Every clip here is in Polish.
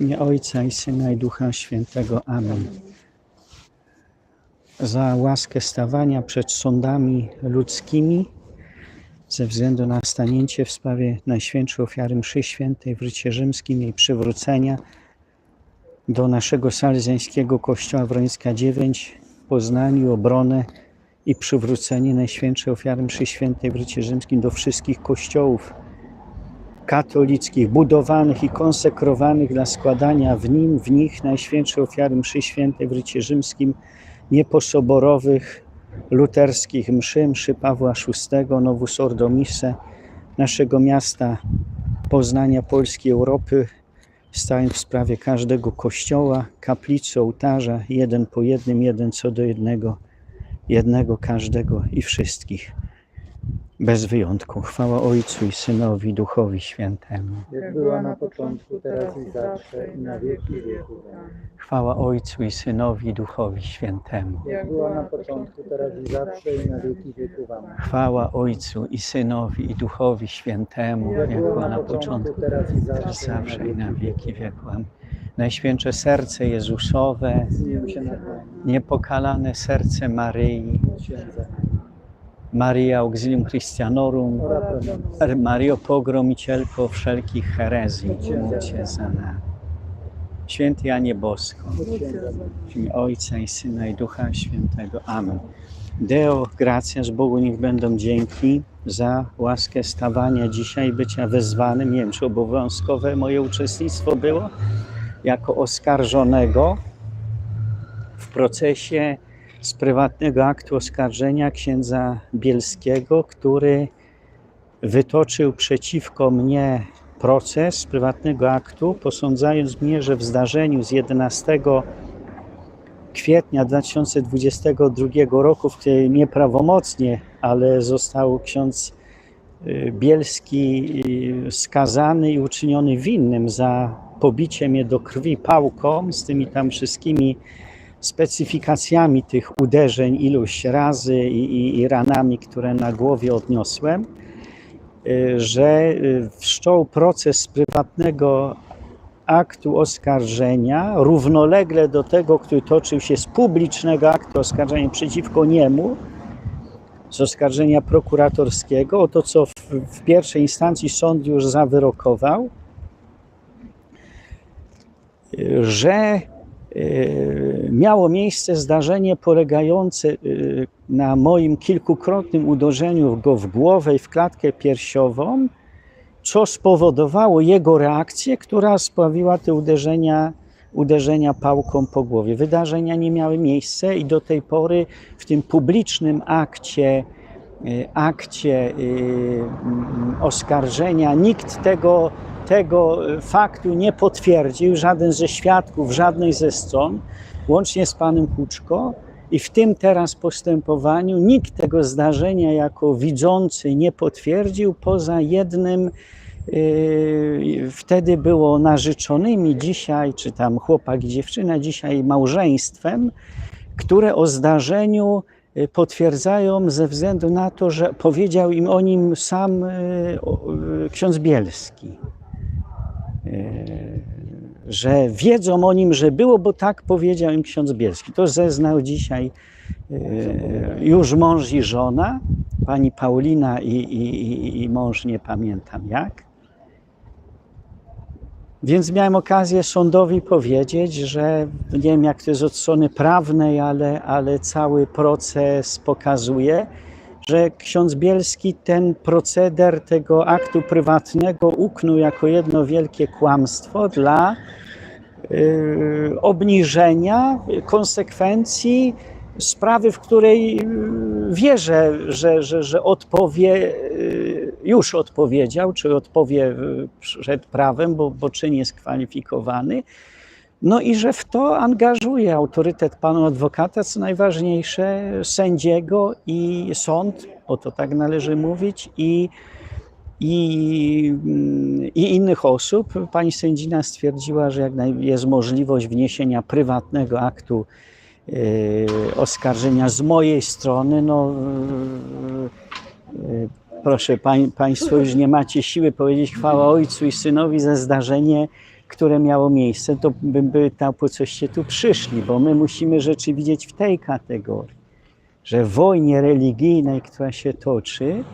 Imię Ojca i Syna i Ducha Świętego. Amen. Za łaskę stawania przed sądami ludzkimi ze względu na stanięcie w sprawie Najświętszej Ofiary Mszy Świętej w Rycie Rzymskim i przywrócenia do naszego salezjańskiego kościoła Wrońska 9 w Poznaniu, obronę i przywrócenie Najświętszej Ofiary Mszy Świętej w Rycie Rzymskim do wszystkich kościołów katolickich, budowanych i konsekrowanych dla składania w nim, w nich Najświętszej Ofiary Mszy Świętej w Rycie Rzymskim, nieposoborowych, luterskich mszy, mszy Pawła VI, Novus Ordo naszego miasta Poznania Polski, Europy, stając w sprawie każdego kościoła, kaplicy, ołtarza, jeden po jednym, jeden co do jednego, jednego każdego i wszystkich. Bez wyjątku. Chwała Ojcu i Synowi, Duchowi Świętemu. jak była na początku, teraz i zawsze, i na wieki wieków. Chwała Ojcu i Synowi, Duchowi Świętemu. Jak była na początku, teraz i zawsze, i na wieki wieków. Chwała Ojcu i Synowi i Duchowi Świętemu, jak była na początku, teraz i zawsze, zawsze i na wieki wieku. Amen. Najświętsze serce Jezusowe, niepokalane serce Maryi. Maria Auxilium Christianorum. Mario Pogromicielko wszelkich herezji, módlcie za nami. Święty Janie Bosko, w imię Ojca i Syna i Ducha Świętego. Amen. Deo, gracjas Bogu niech będą dzięki za łaskę stawania dzisiaj, bycia wezwanym. Nie wiem, czy obowiązkowe moje uczestnictwo było jako oskarżonego w procesie z prywatnego aktu oskarżenia księdza Bielskiego, który wytoczył przeciwko mnie proces prywatnego aktu, posądzając mnie, że w zdarzeniu z 11 kwietnia 2022 roku, w której nieprawomocnie, ale został ksiądz y, Bielski y, skazany i uczyniony winnym za pobicie mnie do krwi pałką z tymi tam wszystkimi specyfikacjami tych uderzeń iluś razy i, i, i ranami, które na głowie odniosłem, y, że y, wszczął proces prywatnego aktu oskarżenia równolegle do tego, który toczył się z publicznego aktu oskarżenia przeciwko niemu, z oskarżenia prokuratorskiego, o to, co w, w pierwszej instancji sąd już zawyrokował, y, że miało miejsce zdarzenie polegające y, na moim kilkukrotnym uderzeniu go w głowę i w klatkę piersiową, co spowodowało jego reakcję, która sprawiła te uderzenia, uderzenia pałką po głowie. Wydarzenia nie miały miejsca i do tej pory w tym publicznym akcie, y, akcie oskarżenia nikt tego, tego y, faktu nie potwierdził, żaden ze świadków, żadnej ze stron, łącznie z panem Kuczko. I w tym teraz postępowaniu nikt tego zdarzenia jako widzący nie potwierdził, poza jednym, yy, wtedy było narzeczonymi, dzisiaj, czy tam chłopak i dziewczyna, dzisiaj małżeństwem, które o zdarzeniu yy, potwierdzają ze względu na to, że powiedział im o nim sam ksiądz Bielski. Yy, że wiedzą o nim, że było, bo tak powiedział im ksiądz Bielski. To zeznał dzisiaj yy, już mąż i żona, pani Paulina i, i, i- i mąż, nie pamiętam jak. Więc miałem okazję sądowi powiedzieć, że nie wiem jak to jest od strony prawnej, ale, ale cały proces pokazuje, że ksiądz Bielski ten proceder tego aktu prywatnego uknął jako jedno wielkie kłamstwo dla y, obniżenia konsekwencji sprawy, w której y, wierzę, że, że, że odpowie, y, już odpowiedział, czy odpowie przed prawem, bo, bo czyn jest kwalifikowany. No i że w to angażuje autorytet panu adwokata, co najważniejsze, sędziego i sąd, bo to tak należy mówić, i, i, i innych osób. Pani sędzina stwierdziła, że jak jest możliwość wniesienia prywatnego aktu yy, oskarżenia z mojej strony, no yy, proszę pań, Państwo, już nie macie siły powiedzieć chwała Ojcu i Synowi za zdarzenie które miało miejsce, to bym pytał, po coście tu przyszli, bo my musimy rzeczy widzieć w tej kategorii, że w wojnie religijnej, która się toczy,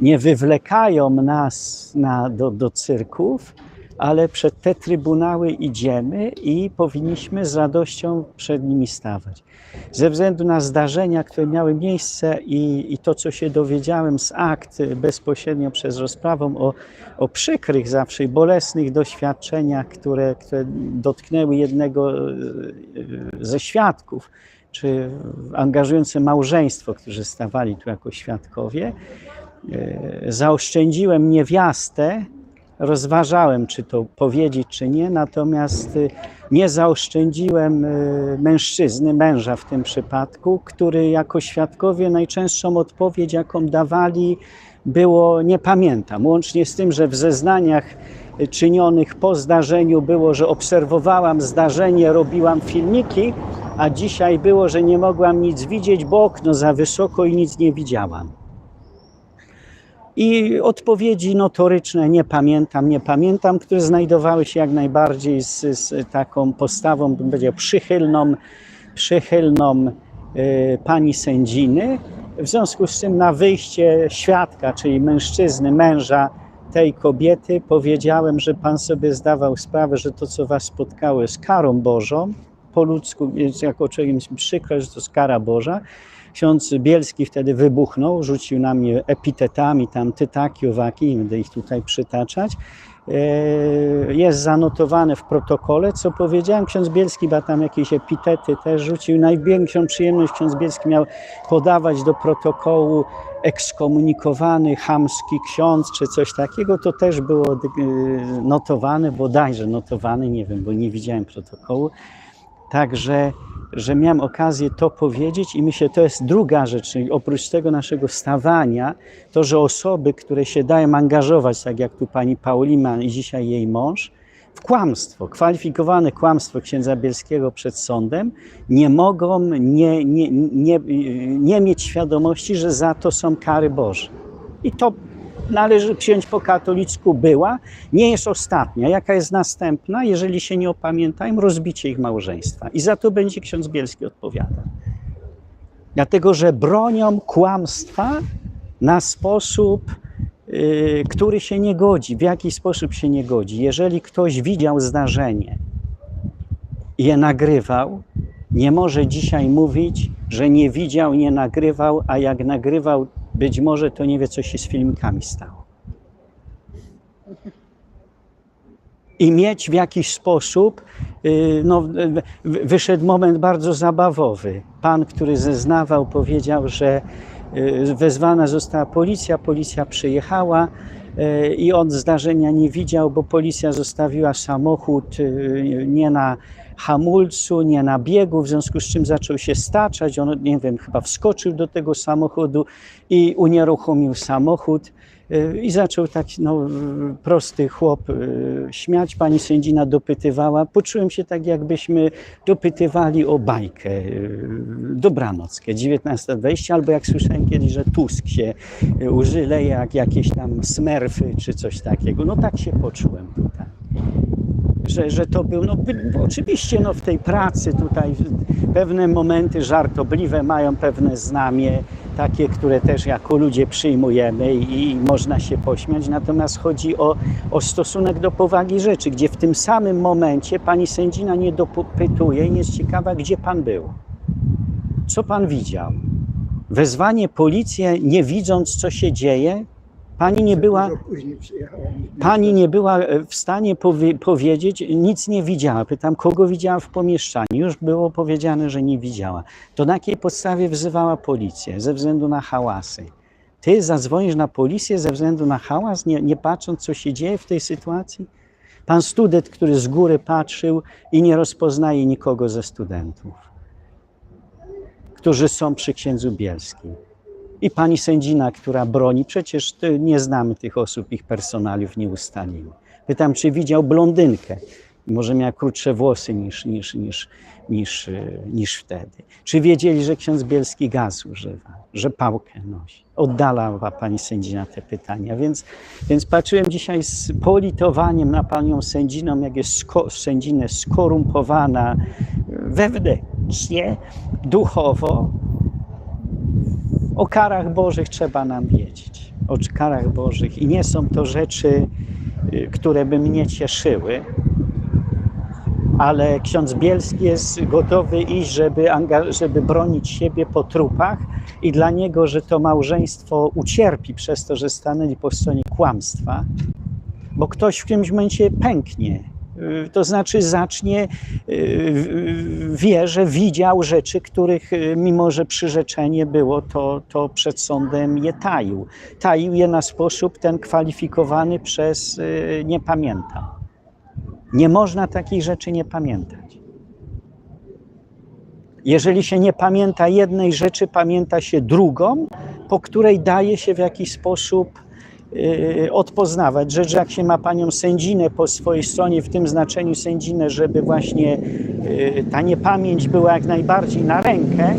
nie wywlekają nas na, do, do cyrków, ale przed te trybunały idziemy i powinniśmy z radością przed nimi stawać. Ze względu na zdarzenia, które miały miejsce i, i to, co się dowiedziałem z akt bezpośrednio przez rozprawą o, o przykrych zawsze i bolesnych doświadczeniach, które, które dotknęły jednego e, ze świadków, czy angażujące małżeństwo, którzy stawali tu jako świadkowie, e, zaoszczędziłem niewiastę, rozważałem, czy to powiedzieć, czy nie, natomiast y, nie zaoszczędziłem y, mężczyzny, męża w tym przypadku, który jako świadkowie najczęstszą odpowiedź, jaką dawali, było nie pamiętam. Łącznie z tym, że w zeznaniach y, czynionych po zdarzeniu było, że obserwowałam zdarzenie, robiłam filmiki, a dzisiaj było, że nie mogłam nic widzieć, bo okno za wysoko i nic nie widziałam. I odpowiedzi notoryczne nie pamiętam, nie pamiętam, które znajdowały się jak najbardziej z, z taką postawą, bym powiedział, przychylną, przychylną y, pani sędziny. W związku z tym na wyjście świadka, czyli mężczyzny, męża tej kobiety, powiedziałem, że pan sobie zdawał sprawę, że to, co was spotkało, jest karą Bożą. Po ludzku, jako mi przykro, że to jest kara Boża. Ksiądz Bielski wtedy wybuchnął, rzucił na mnie epitetami, tam tytaki, owaki, nie będę ich tutaj przytaczać. E, Jest zanotowane w protokole, co powiedziałem. Ksiądz Bielski, bo tam jakieś epitety też rzucił. Największą przyjemność ksiądz Bielski miał podawać do protokołu ekskomunikowany, chamski ksiądz, czy coś takiego. To też było e, notowane, bodajże notowane, nie wiem, bo nie widziałem protokołu. Także, że miałem okazję to powiedzieć i myślę, to jest druga rzecz, czyli oprócz tego naszego stawania, to, że osoby, które się dają angażować, tak jak tu pani Paulina i dzisiaj jej mąż, w kłamstwo, kwalifikowane kłamstwo księdza Bielskiego przed sądem, nie mogą nie, nie, nie, nie mieć świadomości, że za to są kary Boże. I to należy przyjąć po katolicku była, nie jest ostatnia. Jaka jest następna? Jeżeli się nie opamiętają, rozbicie ich małżeństwa. I za to będzie ksiądz Bielski odpowiadał. Dlatego, że bronią kłamstwa na sposób, yy, który się nie godzi. W jaki sposób się nie godzi? Jeżeli ktoś widział zdarzenie i je nagrywał, nie może dzisiaj mówić, że nie widział, nie nagrywał, a jak nagrywał, być może to nie wie, co się z filmikami stało. I mieć w jakiś sposób, yy, no, wyszedł moment bardzo zabawowy. Pan, który zeznawał, powiedział, że yy, wezwana została policja, policja przyjechała i on zdarzenia nie widział, bo policja zostawiła samochód yy, nie na hamulcu, nie na biegu, w związku z czym zaczął się staczać. On, nie wiem, chyba wskoczył do tego samochodu i unieruchomił samochód. Y, I zaczął tak no, y, prosty chłop y, śmiać. Pani sędzina dopytywała. Poczułem się tak, jakbyśmy dopytywali o bajkę dobranockę, 19.20, albo jak słyszałem kiedyś, że Tusk się y, użyle jak jakieś tam smerfy czy coś takiego. No tak się poczułem tutaj że, że to był, no by, oczywiście no, w tej pracy tutaj pewne momenty żartobliwe mają pewne znamie, takie, które też jako ludzie przyjmujemy i, można się pośmiać, natomiast chodzi o, o stosunek do powagi rzeczy, gdzie w tym samym momencie pani sędzina nie dopytuje i jest ciekawa, gdzie pan był, co pan widział. Wezwanie policję, nie widząc, co się dzieje, pani nie była... Pani nie była e, w stanie powie, powiedzieć, nic nie widziała. Pytam, kogo widziała w pomieszczaniu. Już było powiedziane, że nie widziała. To na jakiej podstawie wzywała policję? Ze względu na hałasy. Ty zadzwonisz na policję ze względu na hałas, nie, nie patrząc, co się dzieje w tej sytuacji? Pan student, który z góry patrzył i nie rozpoznaje nikogo ze studentów, którzy są przy księdzu Bielskim. I pani sędzina, która broni, przecież nie znamy tych osób, ich personaliów nie ustalimy. Pytam, czy widział blondynkę. Może miała krótsze włosy niż, niż, niż, niż, niż wtedy. Czy wiedzieli, że ksiądz Bielski gaz używa, że pałkę nosi? Oddalała pani sędzina te pytania, więc, więc patrzyłem dzisiaj z politowaniem na panią sędziną, jak jest sko, sędzinę skorumpowana wewnętrznie, duchowo. O karach Bożych trzeba nam wiedzieć. O karach Bożych. I nie są to rzeczy, y, które by mnie cieszyły, ale ksiądz Bielski jest gotowy iść, żeby, żeby bronić siebie po trupach i dla niego, że to małżeństwo ucierpi przez to, że stanęli po stronie kłamstwa, bo ktoś w którymś momencie pęknie. Y, To znaczy zacznie, y, wie, że widział rzeczy, których y, mimo, że przyrzeczenie było, to, to przed sądem je taił. Taił je na sposób ten kwalifikowany przez nie pamiętam. Nie można takich rzeczy nie pamiętać. Jeżeli się nie pamięta jednej rzeczy, pamięta się drugą, po której daje się w jakiś sposób odpoznawać. Rzecz, że jak się ma panią sędzinę po swojej stronie, w tym znaczeniu sędzinę, żeby właśnie yy, ta niepamięć była jak najbardziej na rękę,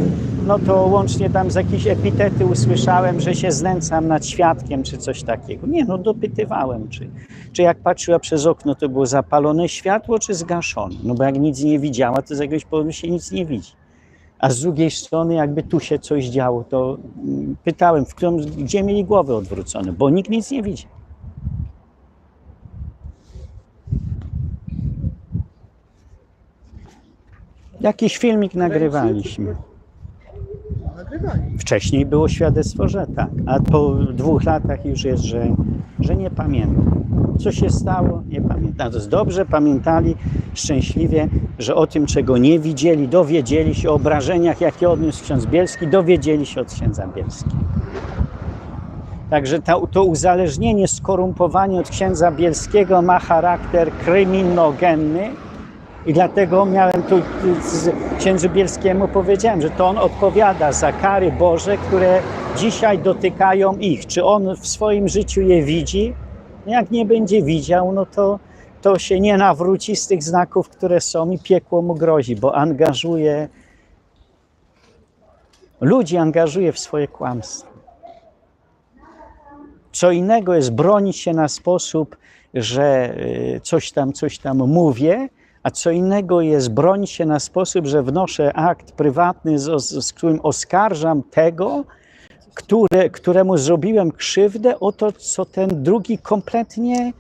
no to łącznie tam z jakieś epitety usłyszałem, że się znęcam nad świadkiem, czy coś takiego. Nie, no dopytywałem, czy, czy jak patrzyła przez okno, to było zapalone światło, czy zgaszone. No bo jak nic nie widziała, to z jakiegoś powodu się nic nie widzi. A z drugiej strony, jakby tu się coś działo, to mm, pytałem, w którą, gdzie mieli głowy odwrócone, bo nikt nic nie widzi. Jakiś filmik nagrywaliśmy. Nagrywali. Wcześniej było świadectwo, że tak, a po dwóch latach już jest, że, że nie pamiętam. Co się stało, nie pamiętam. To jest dobrze, pamiętali szczęśliwie, że o tym, czego nie widzieli, dowiedzieli się o obrażeniach, jakie odniósł ksiądz Bielski, dowiedzieli się od księdza Bielskiego. Także to, to uzależnienie, skorumpowanie od księdza Bielskiego ma charakter kryminogenny, i dlatego miałem tu księdzu Bielskiemu powiedziałem, że to on odpowiada za kary Boże, które dzisiaj dotykają ich. Czy on w swoim życiu je widzi? No Jak nie będzie widział, no to, to się nie nawróci z tych znaków, które są i piekło mu grozi, bo angażuje ludzi, angażuje w swoje kłamstwo. Co innego jest bronić się na sposób, że y, coś tam, coś tam mówię, a co innego jest bronić się na sposób, że wnoszę akt prywatny, z, z którym oskarżam tego, które, któremu zrobiłem krzywdę o to, co ten drugi kompletnie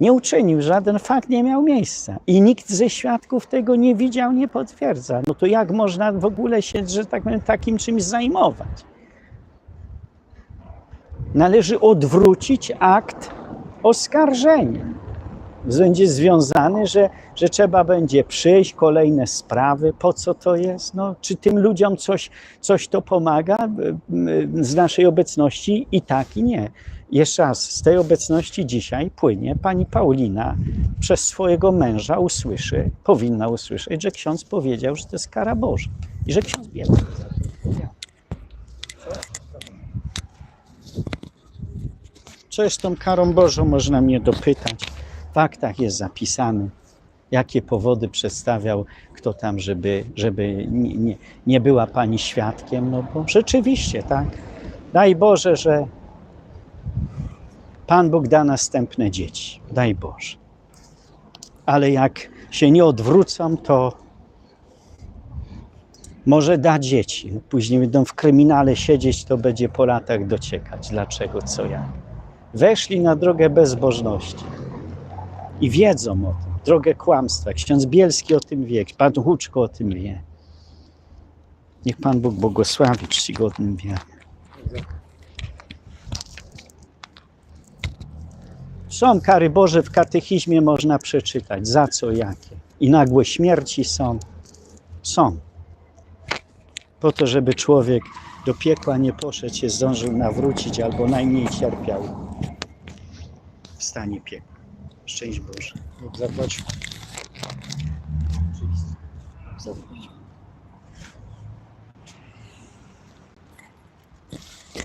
nie uczynił. Żaden fakt nie miał miejsca. I nikt ze świadków tego nie widział, nie potwierdza. No to jak można w ogóle się, że tak powiem, takim czymś zajmować? Należy odwrócić akt oskarżenia będzie związany, że, że trzeba będzie przyjść, kolejne sprawy. Po co to jest? No, czy tym ludziom coś, coś to pomaga z naszej obecności? I tak, i nie. Jeszcze raz, z tej obecności dzisiaj płynie pani Paulina przez swojego męża usłyszy, powinna usłyszeć, że ksiądz powiedział, że to jest kara Boża i że ksiądz bieda. Co jest tą karą Bożą, można mnie dopytać w aktach jest zapisane, jakie powody przedstawiał kto tam, żeby, żeby nie, nie, nie była pani świadkiem. No bo rzeczywiście, tak. Daj Boże, że Pan Bóg da następne dzieci. Daj Boże. Ale jak się nie odwrócą, to może da dzieci. Później będą w kryminale siedzieć, to będzie po latach dociekać. Dlaczego, co jak. Weszli na drogę bezbożności i wiedzą o tym, drogę kłamstwa. Ksiądz Bielski o tym wie, Pan Huczko o tym wie. Niech Pan Bóg błogosławi czcigodnym wiarę. Są kary Boże w katechizmie, można przeczytać, za co, jakie. I nagłe śmierci są. Są. Po to, żeby człowiek do piekła nie poszedł, się zdążył nawrócić albo najmniej cierpiał w stanie piekła. Szczęść Boże. Zapłacił. Zapłać.